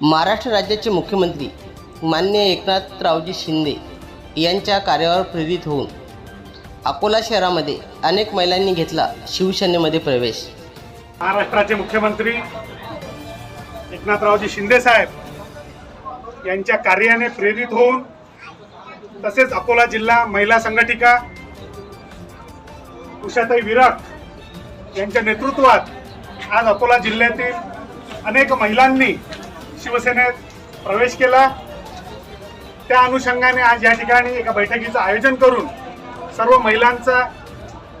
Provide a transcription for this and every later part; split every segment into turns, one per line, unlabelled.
महाराष्ट्र राज्याचे मुख्यमंत्री मान्य एकनाथरावजी शिंदे यांच्या कार्यावर प्रेरित होऊन अकोला शहरामध्ये अनेक महिलांनी घेतला शिवसेनेमध्ये प्रवेश.
महाराष्ट्राचे मुख्यमंत्री एकनाथरावजी शिंदे साहेब यांच्या कार्याने प्रेरित होऊन तसेच अकोला जिल्हा महिला संघटिका उषाताई विराट यांच्या नेतृत्वात आज अकोला जिल्ह्यातील अनेक महिलांनी शिवसेनेत प्रवेश केला. त्या अनुषंगाने आज या ठिकाणी एका बैठकीचं आयोजन करून सर्व महिलांचा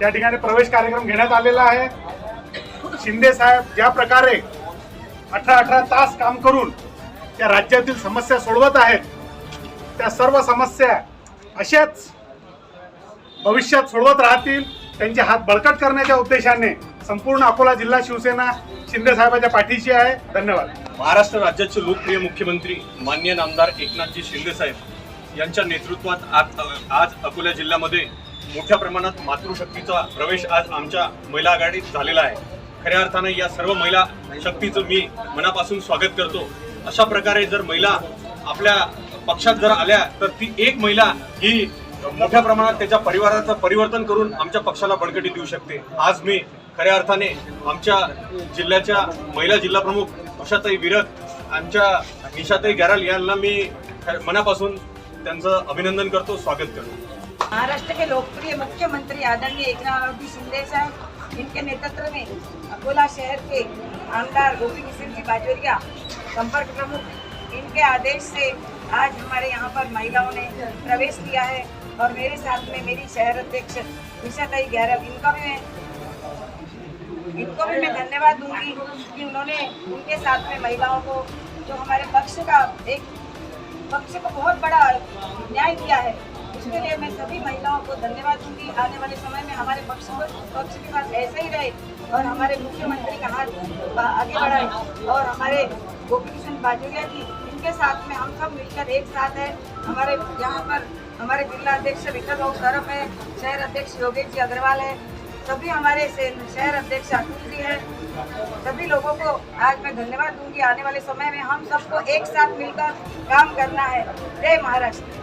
या ठिकाणी प्रवेश कार्यक्रम घेण्यात आलेला आहे. शिंदे साहेब ज्या प्रकारे अठरा अठरा तास काम करून त्या राज्यातील समस्या सोडवत आहेत त्या सर्व समस्या अशाच भविष्यात सोडवत राहतील त्यांचे हात बळकट करण्याच्या उद्देशाने संपूर्ण अकोला जिल्हा शिवसेना शिंदे साहेबांच्या पाठीशी आहे. धन्यवाद.
महाराष्ट्र राज्याचे लोकप्रिय मुख्यमंत्री मान्य नामदार एकनाथजी शिंदे साहेब यांच्या नेतृत्वात आज आज अकोला जिल्ह्यामध्ये मोठ्या प्रमाणात मातृशक्तीचा प्रवेश आज आमच्या महिला आघाडीत झालेला आहे. खऱ्या अर्थानं या सर्व महिला शक्तीचं मी मनापासून स्वागत करतो. अशा प्रकारे जर महिला आपल्या पक्षात जर आल्या तर ती एक महिला ही मोठ्या प्रमाणात त्याच्या परिवाराचं परिवर्तन करून आमच्या पक्षाला बळकटी देऊ शकते. आज मी खऱ्या अर्थाने आमच्या जिल्ह्याच्या महिला जिल्हाप्रमुख अशातही उषाताई विरक आमच्या निशाताई गॅराल यांना मी मनापासून त्यांचं अभिनंदन करतो स्वागत करतो.
महाराष्ट्र के लोकप्रिय मुख्यमंत्री आदरणीय एकनाथ शिंदे साहब इनके नेतृत्व में अकोला शहर के आमदार गोपी किशन जी बाजोरिया संपर्क प्रमुख इनके आदेश से आज हमारे यहाँ पर महिलाओं ने प्रवेश किया है और मेरे साथ में मेरी शहर अध्यक्ष निशाताई गैरव इनका भी मैं इनको भी मैं धन्यवाद दूँगी कि उन्होंने उनके साथ में महिलाओं को, जो हमारे पक्ष का एक पक्ष को बहुत बड़ा न्याय दिया है, उसके लिए मैं सभी महिलाओं को धन्यवाद दूँगी। आने वाले समय में हमारे पक्ष को, पक्ष के साथ ऐसे ही रहे और हमारे मुख्यमंत्री का हाथ आगे बढ़ाए और हमारे गोपी किशन बाजोरिया जी, इनके साथ में हम सब मिलकर एक साथ है। हमारे यहाँ पर हमारे जिला अध्यक्ष विठल राव है, शहर अध्यक्ष योगेश जी अग्रवाल है सभी हमारे से- शहर अध्यक्ष अतुल जी हैं। सभी लोगों को आज मैं धन्यवाद दूंगी। आने वाले समय में हम सबको एक साथ मिलकर काम करना है। जय महाराष्ट्र।